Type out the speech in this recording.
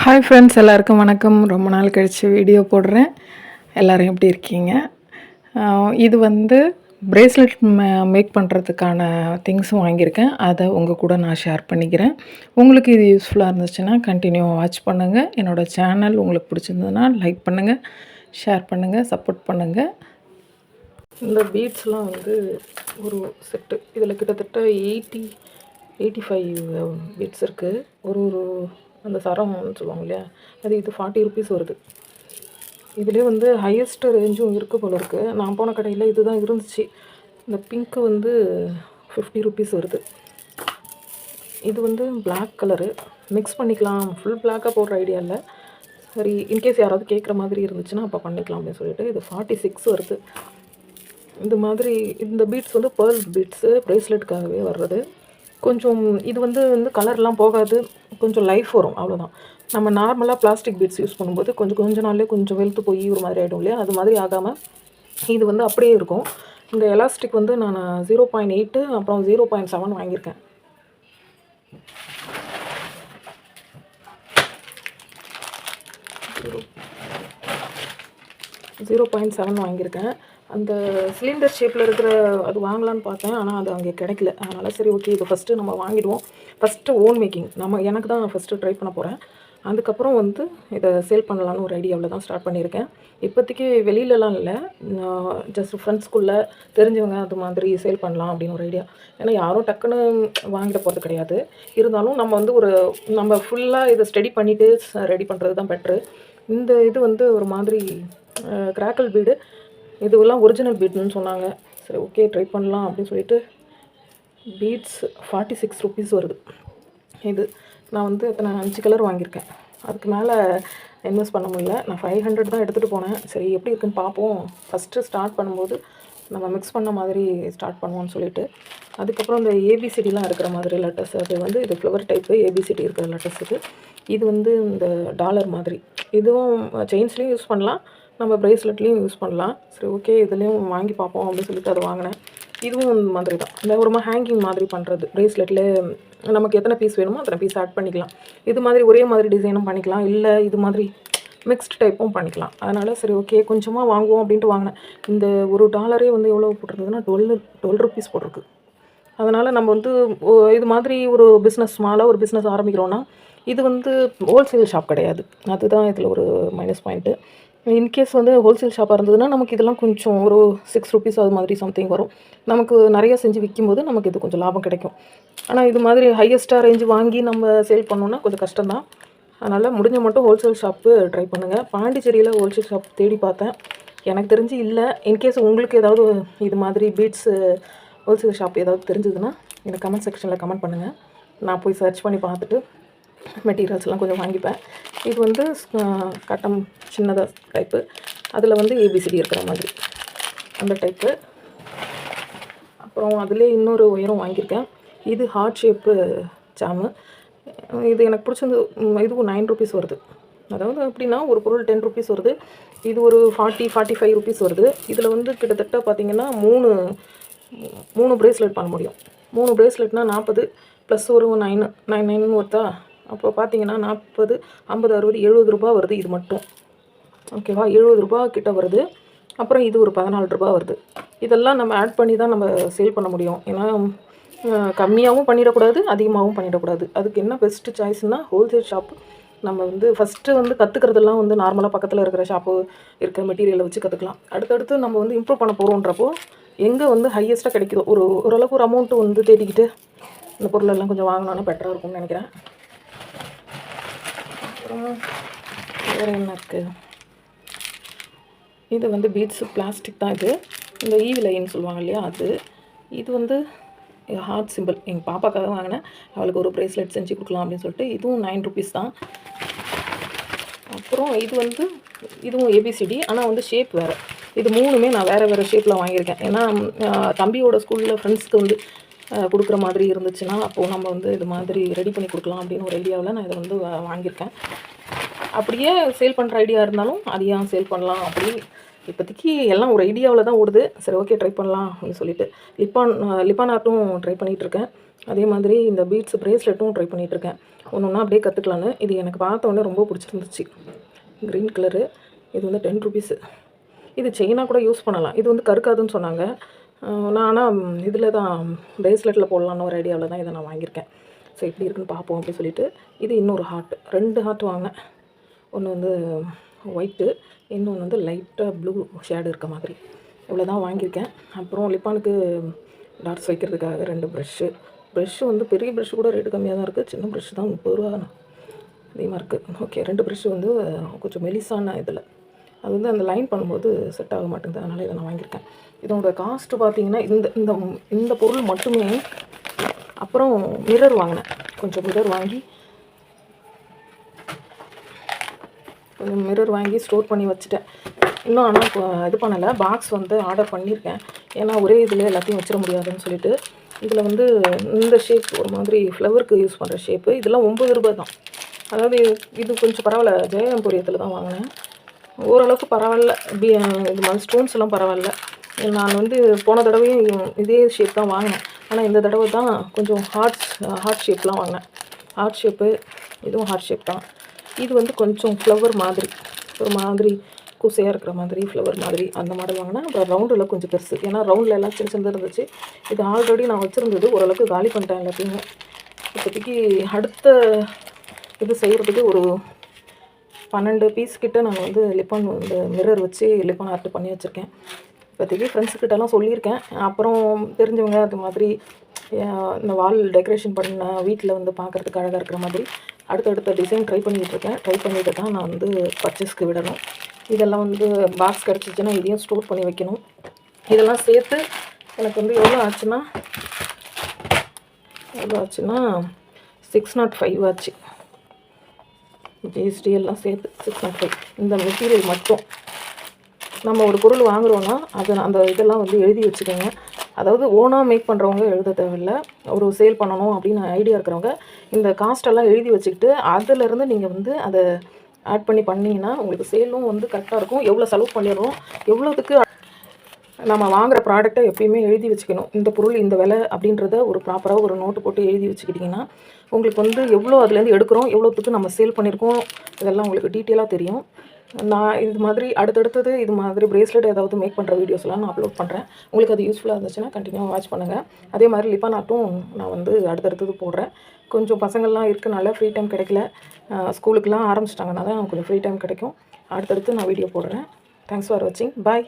Hi friends எல்லாருக்கும் வணக்கம். ரொம்ப நாள் கழித்து வீடியோ போடுறேன். எல்லோரும் எப்படி இருக்கீங்க? இது வந்து பிரேஸ்லெட் மேக் பண்ணுறதுக்கான திங்ஸும் வாங்கியிருக்கேன். அதை உங்கள் கூட நான் ஷேர் பண்ணிக்கிறேன். உங்களுக்கு இது யூஸ்ஃபுல்லாக இருந்துச்சுன்னா கண்டினியூ வாட்ச் பண்ணுங்கள் என்னோடய சேனல் உங்களுக்கு பிடிச்சிருந்ததுன்னா லைக் பண்ணுங்கள் ஷேர் பண்ணுங்கள் சப்போர்ட் பண்ணுங்கள் இந்த பீட்ஸ்லாம் வந்து ஒரு செட்டு இதில் கிட்டத்தட்ட எயிட்டி எயிட்டி ஃபைவ் பீட்ஸ் இருக்குது ஒரு ஒரு அந்த சரம்னு சொல்லுவாங்க இல்லையா அது இது ஃபார்ட்டி ருபீஸ் வருது. இதுலேயே வந்து ஹையஸ்ட் ரேஞ்சும் இருக்குது போல இருக்குது நான் போன கடையில் இதுதான் இருந்துச்சு. இந்த பிங்க்கு வந்து ஃபிஃப்டி ருபீஸ் வருது. இது வந்து பிளாக் கலரு மிக்ஸ் பண்ணிக்கலாம். ஃபுல் பிளாக்காக போடுற ஐடியா இல்லை. சரி இன்கேஸ் யாராவது கேட்குற மாதிரி இருந்துச்சுன்னா அப்போ பண்ணிக்கலாம் அப்படின்னு சொல்லிட்டு இது ஃபார்ட்டி சிக்ஸ் வருது. இந்த மாதிரி இந்த பீட்ஸ் வந்து பேர்ல் பீட்ஸு ப்ரேஸ்லெட்டுக்காகவே வர்றது. கொஞ்சம் இது வந்து வந்து கலர்லாம் போகாது. கொஞ்சம் லைஃப் வரும் அவ்வளோதான் நம்ம நார்மலாக பிளாஸ்டிக் பீட்ஸ் யூஸ் பண்ணும்போது கொஞ்சம் கொஞ்ச நாள்லேயே கொஞ்சம் வெளுத்து போய் ஒரு மாதிரி ஆகிடும் இல்லையா? அது மாதிரி ஆகாமல் இது வந்து அப்படியே இருக்கும். இந்த எலாஸ்டிக் வந்து நான் ஜீரோ பாயிண்ட் எயிட்டு அப்புறம் ஜீரோ பாயிண்ட் செவன் வாங்கியிருக்கேன். ஜீரோ பாயிண்ட் செவன் வாங்கியிருக்கேன். அந்த சிலிண்டர் ஷேப்பில் இருக்கிற அது வாங்கலான்னு பார்த்தேன் ஆனால் அது அங்கே கிடைக்கல. அதனால் சரி ஓகே இது ஃபஸ்ட்டு நம்ம வாங்கிடுவோம். ஃபஸ்ட்டு ஓன் மேக்கிங் நம்ம எனக்கு தான் ஃபஸ்ட்டு ட்ரை பண்ண போகிறேன் அதுக்கப்புறம் வந்து இதை சேல் பண்ணலான்னு ஒரு ஐடியாவில் தான் ஸ்டார்ட் பண்ணியிருக்கேன். இப்போதைக்கு வெளியிலலாம் இல்லை. ஜஸ்ட் ஃப்ரெண்ட்ஸ்குள்ளே தெரிஞ்சவங்க அது மாதிரி சேல் பண்ணலாம் அப்படின்னு ஒரு ஐடியா ஏன்னா யாரும் டக்குன்னு வாங்கிட போகிறது கிடையாது. இருந்தாலும் நம்ம வந்து ஒரு நம்ம ஃபுல்லாக இதை ஸ்டடி பண்ணிவிட்டு ரெடி பண்ணுறது தான் பெட்ரு இந்த இது வந்து ஒரு மாதிரி கிராக்கல் பீடு இதுவெல்லாம் ஒரிஜினல் பீட்னு சொன்னாங்க. சரி ஓகே ட்ரை பண்ணலாம் அப்படின்னு சொல்லிட்டு பீட்ஸ் ஃபார்ட்டி சிக்ஸ் ருபீஸ் வருது. இது நான் வந்து எத்தனை அஞ்சு கலர் வாங்கியிருக்கேன். அதுக்கு மேலே இன்வெஸ்ட் பண்ண முடியல. நான் ஃபைவ் ஹண்ட்ரட் தான் எடுத்துகிட்டு போனேன். சரி எப்படி இருக்குன்னு பார்ப்போம். ஃபஸ்ட்டு ஸ்டார்ட் பண்ணும்போது நம்ம மிக்ஸ் பண்ண மாதிரி ஸ்டார்ட் பண்ணுவோம்னு சொல்லிட்டு அதுக்கப்புறம் இந்த ஏபிசிடிலாம் இருக்கிற மாதிரி லெட்டர்ஸ் அது வந்து இது ஃப்ளவர் டைப்பு ஏபிசிடி இருக்கிற லெட்டர்ஸ் இது. இது வந்து இந்த டாலர் மாதிரி. இதுவும் செயின்ஸ்லேயும் யூஸ் பண்ணலாம். நம்ம ப்ரேஸ்லெட்லேயும் யூஸ் பண்ணலாம். சரி ஓகே இதுலேயும் வாங்கி பார்ப்போம் அப்படின்னு சொல்லிட்டு அதை வாங்கினேன். இதுவும் மாதிரி தான் இந்த ஒரு ஹேங்கிங் மாதிரி பண்ணுறது ப்ரேஸ்லெட்டில் நமக்கு எத்தனை பீஸ் வேணுமோ அத்தனை பீஸ் ஆட் பண்ணிக்கலாம். இது மாதிரி ஒரே மாதிரி டிசைனும் பண்ணிக்கலாம். இல்லை இது மாதிரி மிக்ஸ்ட் டைப்பும் பண்ணிக்கலாம். அதனால் சரி ஓகே கொஞ்சமாக வாங்குவோம் அப்படின்ட்டு வாங்கினேன். இந்த ஒரு டாலரே வந்து எவ்வளோ போட்டிருந்ததுன்னா டுவெல் டுவெல் ருபீஸ் போட்டிருக்கு. அதனால் நம்ம வந்து ஓ- இது மாதிரி ஒரு பிஸ்னஸ் ஸ்மாலாக ஒரு பிஸ்னஸ் ஆரம்பிக்கிறோன்னா இது வந்து ஹோல்சேல் ஷாப் கிடையாது. அதுதான் இதில் ஒரு மைனஸ் பாயிண்ட்டு இன்கேஸ் வந்து ஹோல்சேல் ஷாப்பாக இருந்ததுன்னா நமக்கு இதெல்லாம் கொஞ்சம் ஒரு சிக்ஸ் ருபீஸ் அது மாதிரி சம்திங் வரும். நமக்கு நிறையா செஞ்சு விற்கும்போது நமக்கு இது கொஞ்சம் லாபம் கிடைக்கும். ஆனால் இது மாதிரி ஹையஸ்ட்டாக ரேஞ்சு வாங்கி நம்ம சேல் பண்ணோன்னா கொஞ்சம் கஷ்டம்தான். அதனால் முடிஞ்ச மட்டும் ஹோல்சேல் ஷாப்பு ட்ரை பண்ணுங்கள் பாண்டிச்சேரியில் ஹோல்சேல் ஷாப் தேடி பார்த்தேன். எனக்கு தெரிஞ்சு இல்லை. இன்கேஸ் உங்களுக்கு ஏதாவது இது மாதிரி பீட்ஸு ஹோல்சேல் ஷாப் ஏதாவது தெரிஞ்சதுன்னா எனக்கு கமெண்ட் செக்ஷனில் கமெண்ட் பண்ணுங்கள் நான் போய் சர்ச் பண்ணி பார்த்துட்டு மெட்டீரியல்ஸ்லாம் கொஞ்சம் வாங்கிப்பேன். இது வந்து கட்டம் சின்னதாக டைப்பு அதில் வந்து ஏபிசிடி இருக்கிற மாதிரி அந்த டைப்பு அப்புறம் அதிலே இன்னொரு உயரம் வாங்கியிருக்கேன். இது ஹார்ட் ஷேப்பு ஜாமு இது எனக்கு பிடிச்சது இதுவும் நைன் ருபீஸ் வருது. அதாவது எப்படின்னா ஒரு பொருள் டென் ருபீஸ் வருது. இது ஒரு ஃபார்ட்டி ஃபார்ட்டி ஃபைவ் ருபீஸ் வருது. இதில் வந்து கிட்டத்தட்ட பார்த்திங்கன்னா மூணு மூணு பிரேஸ்லெட் பண்ண முடியும். மூணு ப்ரேஸ்லெட்னால் நாற்பது ப்ளஸ் ஒரு நைன் நைன் நைன் ஒருத்தா அப்போ பார்த்தீங்கன்னா நாற்பது ஐம்பது அறுபது எழுபது ரூபா வருது. இது மட்டும். ஓகேவா எழுபது ரூபா கிட்ட வருது. அப்புறம் இது ஒரு பதினாலு ரூபா வருது. இதெல்லாம் நம்ம ஆட் பண்ணி தான் நம்ம சேல் பண்ண முடியும். ஏன்னா கம்மியாகவும் பண்ணிடக்கூடாது அதிகமாகவும் பண்ணிடக்கூடாது. அதுக்கு என்ன பெஸ்ட்டு சாய்ஸ்னால் ஹோல்சேல் ஷாப் நம்ம வந்து ஃபஸ்ட்டு வந்து கற்றுக்கிறதெல்லாம் வந்து நார்மலாக பக்கத்தில் இருக்கிற ஷாப்பு இருக்கிற மெட்டீரியலை வச்சு கற்றுக்கலாம் அடுத்தடுத்து நம்ம வந்து இம்ப்ரூவ் பண்ண போகிறோன்றப்போ எங்கே வந்து ஹையஸ்ட்டாக கிடைக்குதோ ஒரு ஓரளவுக்கு ஒரு அமௌண்ட்டு வந்து தேடிக்கிட்டு இந்த பொருளெல்லாம் கொஞ்சம் வாங்கினோன்னா பெட்டராக இருக்கும்னு நினைக்கிறேன். வேறு என்ன இருக்குது இது வந்து பீட்ஸு பிளாஸ்டிக் தான் இது. இந்த ஈவி லைன்னு சொல்லுவாங்க இல்லையா அது. இது வந்து ஹார்ட் சிம்பிள். எங்கள் பாப்பாக்காக வாங்கினேன். அவளுக்கு ஒரு ப்ரேஸ்லெட் செஞ்சு கொடுக்கலாம் அப்படின்னு சொல்லிட்டு இதுவும் நைன் ருபீஸ் தான். அப்புறம் இது வந்து இதுவும் ஏபிசிடி ஆனால் வந்து ஷேப் வேறு. இது மூணுமே நான் வேறு வேறு ஷேப்பில் வாங்கியிருக்கேன். ஏன்னா தம்பியோட ஸ்கூலில் ஃப்ரெண்ட்ஸ்க்கு வந்து கொடுக்குற மாதிரி இருந்துச்சுன்னா அப்போது நம்ம வந்து இது மாதிரி ரெடி பண்ணி கொடுக்கலாம் அப்படின்னு ஒரு ஐடியாவில் நான் இதை வந்து வாங்கியிருக்கேன். அப்படியே சேல் பண்ணுற ஐடியா இருந்தாலும் அதையும் சேல் பண்ணலாம் அப்படி இப்போதைக்கு எல்லாம் ஒரு ஐடியாவில் தான் ஓடுது. சரி ஓகே ட்ரை பண்ணலாம் அப்படின்னு சொல்லிட்டு. லிப்பான் லிப்பான் ஆர்ட்டும் ட்ரை பண்ணிகிட்ருக்கேன். அதே மாதிரி இந்த பீட்ஸ் ப்ரேஸ்லெட்டும் ட்ரை பண்ணிகிட்ருக்கேன். ஒன்று ஒன்றா அப்படியே கற்றுக்கலான்னு இது எனக்கு பார்த்த உடனே ரொம்ப பிடிச்சிருந்துச்சு. க்ரீன் கலரு இது வந்து டென் ருபீஸு இது செயினாக கூட யூஸ் பண்ணலாம். இது வந்து கருக்காதுன்னு சொன்னாங்க. நான் ஆனால் இதில் தான் பேஸ்லெட்டில் போடலான்னு ஒரு ஐடியாவில் தான் இதை நான் வாங்கியிருக்கேன். ஸோ எப்படி இருக்குன்னு பார்ப்போம் அப்படின்னு சொல்லிட்டு இது இன்னொரு ஹார்ட் ரெண்டு ஹார்ட் வாங்கினேன். ஒன்று வந்து ஒயிட்டு இன்னொன்று வந்து லைட்டாக ப்ளூ ஷேடு இருக்க மாதிரி. இவ்வளோ தான் வாங்கியிருக்கேன். அப்புறம் லிப்பானுக்கு டாட்ஸ் வைக்கிறதுக்காக ரெண்டு ப்ரெஷ்ஷு ப்ரெஷ்ஷு வந்து பெரிய ப்ரெஷ்ஷு கூட ரேட்டு கம்மியாக தான் இருக்குது சின்ன ப்ரெஷ் தான் முப்பது ரூபா அதிகமாக இருக்குது ஓகே ரெண்டு ப்ரெஷ்ஷு வந்து கொஞ்சம் மெலிசான இதில். அது வந்து அந்த லைன் பண்ணும்போது செட் ஆக மாட்டேங்குது. அதனால் இதை நான் வாங்கியிருக்கேன். இதோட காஸ்ட்டு பார்த்தீங்கன்னா இந்த இந்த இந்த பொருள் மட்டுமே அப்புறம் மிரர் வாங்கினேன். கொஞ்சம் மிரர் வாங்கி கொஞ்சம் மிரர் வாங்கி ஸ்டோர் பண்ணி வச்சுட்டேன். இன்னும் ஆனால் இப்போ இது பண்ணலை. பாக்ஸ் வந்து ஆர்டர் பண்ணியிருக்கேன். ஏன்னா ஒரே இதில் எல்லாத்தையும் வச்சிட முடியாதுன்னு சொல்லிட்டு இதில் வந்து இந்த ஷேப் ஒரு மாதிரி ஃப்ளவருக்கு யூஸ் பண்ணுற ஷேப்பு இதெல்லாம் ஒம்பது ரூபாய் தான். அதாவது இது கொஞ்சம் பரவாயில்ல. ஜெயம்பூரியத்தில் தான் வாங்கினேன். ஓரளவுக்கு பரவாயில்ல. இப்படி இது மாதிரி ஸ்டோன்ஸ் எல்லாம் பரவாயில்ல. நான் வந்து போன தடவையும் இதே ஷேப் தான் வாங்கினேன். ஆனால் இந்த தடவை தான் கொஞ்சம் ஹார்ட் ஹார்ட் ஷேப்லாம் வாங்கினேன். ஹார்ட் ஷேப்பு இதுவும் ஹார்ட் ஷேப் தான். இது வந்து கொஞ்சம் ஃப்ளவர் மாதிரி. ஒரு மாதிரி குசையாக இருக்கிற மாதிரி ஃப்ளவர் மாதிரி அந்த மாதிரி வாங்கினேன். அப்புறம் ரவுண்டில் கொஞ்சம் பெருசு. ஏன்னா ரவுண்டில் எல்லாம் சின்ன சின்னதாக இருந்துச்சு. இது ஆல்ரெடி நான் வச்சுருந்தது ஓரளவுக்கு காலி பண்ணிட்டேன் எல்லாத்தையுமே. இப்போதைக்கு அடுத்த இது செய்கிறதுக்கு ஒரு பன்னெண்டு பீஸ் கிட்ட நான் வந்து லிப்பான் இந்த மிரர் வச்சு லிப்பான் ஆர்ட் பண்ணி வச்சுருக்கேன். இப்போதைக்கு ஃப்ரெண்ட்ஸுக்கிட்டலாம் சொல்லியிருக்கேன். அப்புறம் தெரிஞ்சவங்க அது மாதிரி இந்த வால் டெக்கரேஷன் பண்ண வீட்டில் வந்து பார்க்குறதுக்கு அழகாக இருக்கிற மாதிரி அடுத்தடுத்த டிசைன் ட்ரை பண்ணிகிட்ருக்கேன் ட்ரை பண்ணிட்டு தான் நான் வந்து பர்ச்சேஸ்க்கு விடணும். இதெல்லாம் வந்து பாக்ஸ் கிடச்சிச்சின்னா இதையும் ஸ்டோர் பண்ணி வைக்கணும். இதெல்லாம் சேர்த்து எனக்கு வந்து எவ்வளோ ஆச்சுன்னா எவ்வளோ ஆச்சுன்னா சிக்ஸ் நாட் ஃபைவ் ஆச்சு. ஜிஎஸ்டி எல்லாம் சேர்த்து சிக்ஸ் நாட் ஃபைவ் இந்த மெட்டீரியல் மட்டும். நம்ம ஒரு பொருள் வாங்குறோன்னா அதை அந்த இதெல்லாம் வந்து எழுதி வச்சுக்கோங்க. அதாவது ஓனாக மேக் பண்ணுறவங்க எழுத தேவையில்ல. ஒரு சேல் பண்ணணும் அப்படின்னு ஐடியா இருக்கிறவங்க இந்த காஸ்ட்டெல்லாம் எழுதி வச்சுக்கிட்டு அதிலேருந்து நீங்கள் வந்து அதை ஆட் பண்ணி பண்ணிங்கன்னா உங்களுக்கு சேலும் வந்து கரெக்டாக இருக்கும். எவ்வளோ செலவு பண்ணிடுறோம் எவ்வளோதுக்கு நம்ம வாங்குற ப்ராடக்ட்டை எப்பயுமே எழுதி வச்சுக்கணும். இந்த பொருள் இந்த விலை அப்படின்றத ஒரு ப்ராப்பராக ஒரு நோட்டு போட்டு எழுதி வச்சுக்கிட்டிங்கன்னா உங்களுக்கு வந்து எவ்வளோ அதுலேருந்து எடுக்கிறோம் எவ்வளோத்துக்கு நம்ம சேல் பண்ணியிருக்கோம் இதெல்லாம் உங்களுக்கு டீட்டெயிலாக தெரியும். நான் இது மாதிரி அடுத்தடுத்தது இது மாதிரி பிரேஸ்லெட் ஏதாவது மேக் பண்ணுற வீடியோஸ்லாம் நான் அப்லோட் பண்ணுறேன் உங்களுக்கு அது யூஸ்ஃபுல்லாக இருந்துச்சுன்னா கண்டினியூவாக வாட்ச் பண்ணுங்கள் அதே மாதிரி லிப்பா நாட்டும் நான் வந்து அடுத்தடுத்தது போடுறேன். கொஞ்சம் பசங்கள்லாம் இருக்கனால ஃப்ரீ டைம் கிடைக்கல. ஸ்கூலுக்கெலாம் ஆரம்பிச்சிட்டாங்கன்னா தான் கொஞ்சம் ஃப்ரீ டைம் கிடைக்கும். அடுத்தடுத்து நான் வீடியோ போடுறேன். தேங்க்ஸ் ஃபார் வாட்சிங் பாய்